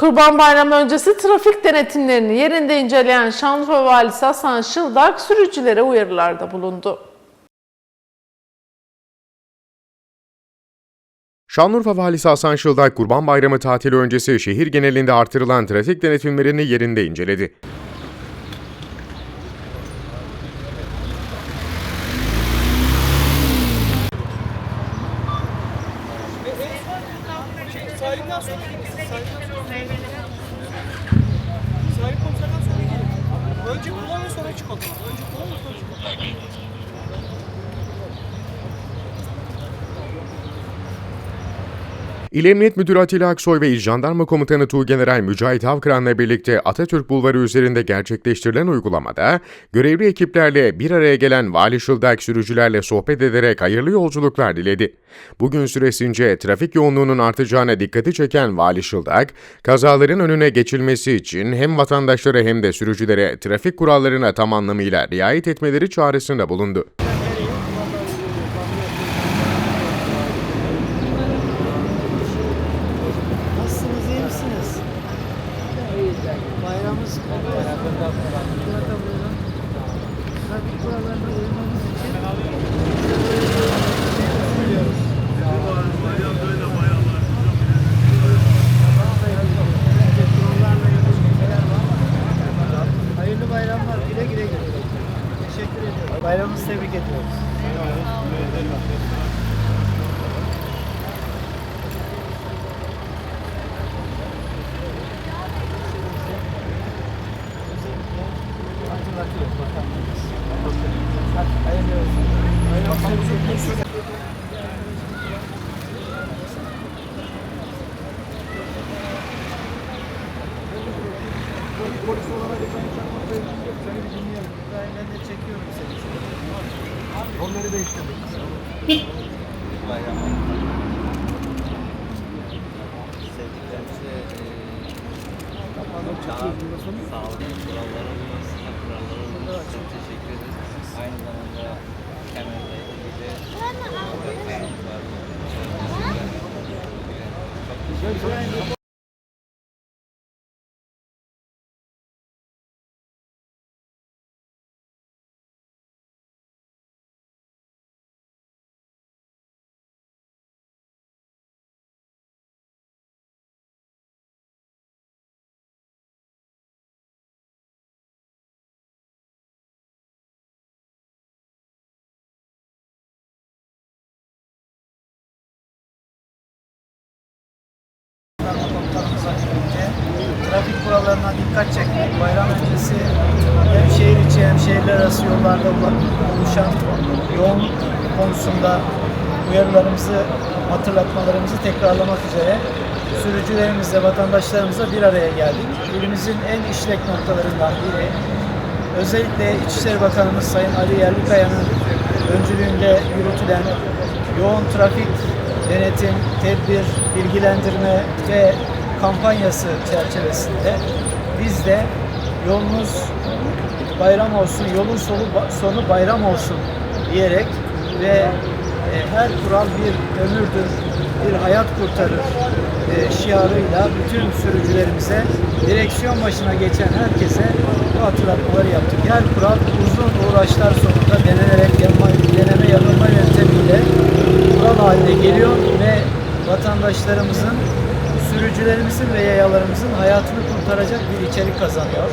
Kurban Bayramı öncesi trafik denetimlerini yerinde inceleyen Şanlıurfa Valisi Hasan Şıldak sürücülere uyarılarda bulundu. Şanlıurfa Valisi Hasan Şıldak, Kurban Bayramı tatili öncesi şehir genelinde artırılan trafik denetimlerini yerinde inceledi. কত İl Emniyet Müdürü Atilla Aksoy ve İl Jandarma Komutanı Tuğgeneral Mücahit Avkıran'la birlikte Atatürk Bulvarı üzerinde gerçekleştirilen uygulamada görevli ekiplerle bir araya gelen Vali Şıldak sürücülerle sohbet ederek hayırlı yolculuklar diledi. Bugün süresince trafik yoğunluğunun artacağına dikkati çeken Vali Şıldak, kazaların önüne geçilmesi için hem vatandaşlara hem de sürücülere trafik kurallarına tam anlamıyla riayet etmeleri çağrısında bulundu. Burada buyurun. Trafik kurallarına uymamız için Polis olarak ben dinleyelim. Ben de çekiyorum seni. Onları değiştirdik. sevdiklerimize eee çağ sağlık kurallara uymasına, kurallara uymasına çok teşekkür ederiz. Aynı zamanda camera kurallarına dikkat çekmek, bayram öncesi hem şehir içi hem şehirler arası yollarda oluşan yoğunluk konusunda uyarılarımızı, hatırlatmalarımızı tekrarlamak üzere sürücülerimizle, vatandaşlarımızla bir araya geldik. İlimizin en işlek noktalarından biri özellikle İçişleri Bakanımız Sayın Ali Yerlikaya'nın öncülüğünde yürütülen yoğun trafik denetim, tedbir, bilgilendirme ve kampanyası çerçevesinde biz de yolunuz bayram olsun, yolun sonu, sonu bayram olsun diyerek ve e, her kural bir ömürdür, bir hayat kurtarır e, şiarıyla bütün sürücülerimize, direksiyon başına geçen herkese bu hatırlatmaları yaptık. Her kural uzun uğraşlar sonunda denenerek yanma, deneme yanılma yöntemiyle kural haline geliyor ve vatandaşlarımızın, sürücülerimizin ve yayalarımızın hayatını kurtaracak bir içerik kazanıyor.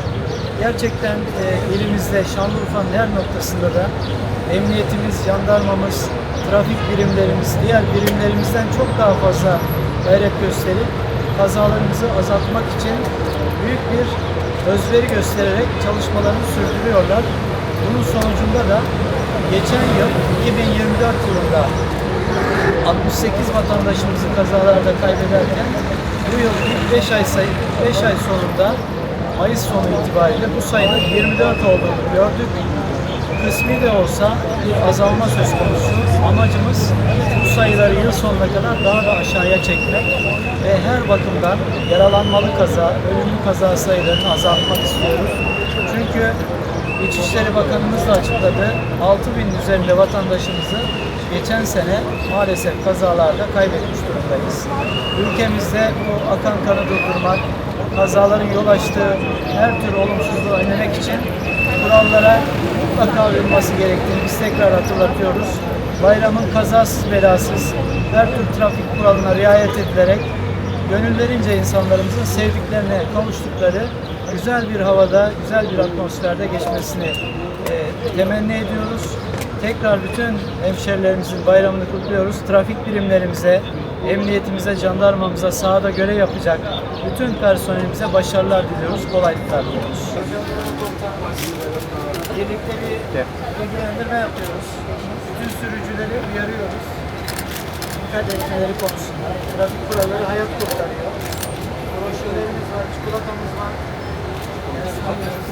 Gerçekten e, ilimizde Şanlıurfa'nın her noktasında da emniyetimiz, jandarmamız, trafik birimlerimiz, diğer birimlerimizden çok daha fazla gayret gösterip kazalarımızı azaltmak için büyük bir özveri göstererek çalışmalarını sürdürüyorlar. Bunun sonucunda da geçen yıl 2024 yılında 68 vatandaşımızı kazalarda kaybederken bu yıl ilk 5 ay sayı 5 ay sonunda Mayıs sonu itibariyle bu sayının 24 olduğunu gördük. Kısmi de olsa bir azalma söz konusu. Amacımız bu sayıları yıl sonuna kadar daha da aşağıya çekmek ve her bakımdan yaralanmalı kaza, ölümlü kaza sayılarını azaltmak istiyoruz. Çünkü İçişleri Bakanımız da açıkladı. 6 bin üzerinde vatandaşımızı geçen sene maalesef kazalarda kaybetmiş durumdayız. Ülkemizde bu akan kanı durdurmak, kazaların yol açtığı her tür olumsuzluğu önlemek için kurallara mutlaka uyulması gerektiğini biz tekrar hatırlatıyoruz. Bayramın kazasız belasız her tür trafik kuralına riayet edilerek gönüllerince insanlarımızın sevdiklerine kavuştukları güzel bir havada, güzel bir atmosferde geçmesini e, temenni ediyoruz. Tekrar bütün hemşerilerimizin bayramını kutluyoruz. Trafik birimlerimize, emniyetimize, jandarmamıza, sahada görev yapacak bütün personelimize başarılar diliyoruz, kolaylıklar diliyoruz. Birlikte bir bilgilendirme yapıyoruz. Bütün sürücüleri uyarıyoruz. Dikkat etmeleri konusunda. Trafik kuralları hayat kurtarıyor. Broşürlerimiz var, çikolatamız var. Yani,